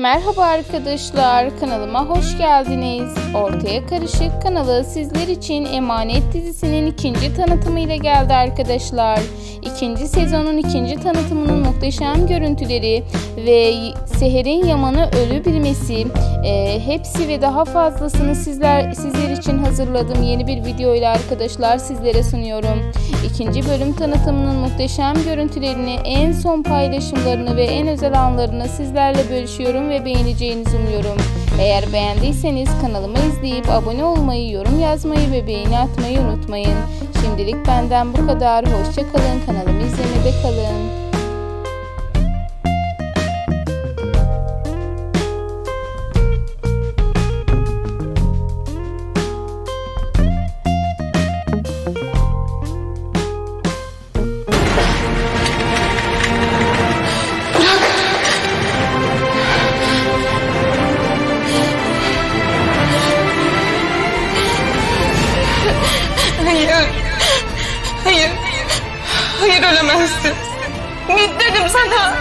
Merhaba arkadaşlar, kanalıma hoş geldiniz. Ortaya Karışık kanalı sizler için Emanet dizisinin ikinci tanıtımıyla geldi arkadaşlar. İkinci sezonun ikinci tanıtımının muhteşem görüntüleri ve Seher'in Yaman'ı ölü bilmesi, e, hepsi ve daha fazlasını sizler sizler için hazırladığım yeni bir video ile arkadaşlar sizlere sunuyorum. İkinci bölüm tanıtımının muhteşem görüntülerini, en son paylaşımlarını ve en özel anlarını sizlerle bölüşüyorum ve beğeneceğinizi umuyorum. Eğer beğendiyseniz kanalımı izleyip abone olmayı, yorum yazmayı ve beğeni atmayı unutmayın. Şimdilik benden bu kadar. Hoşçakalın. Kanalımı izlemede kalın. ölemezsin. Git dedim sana.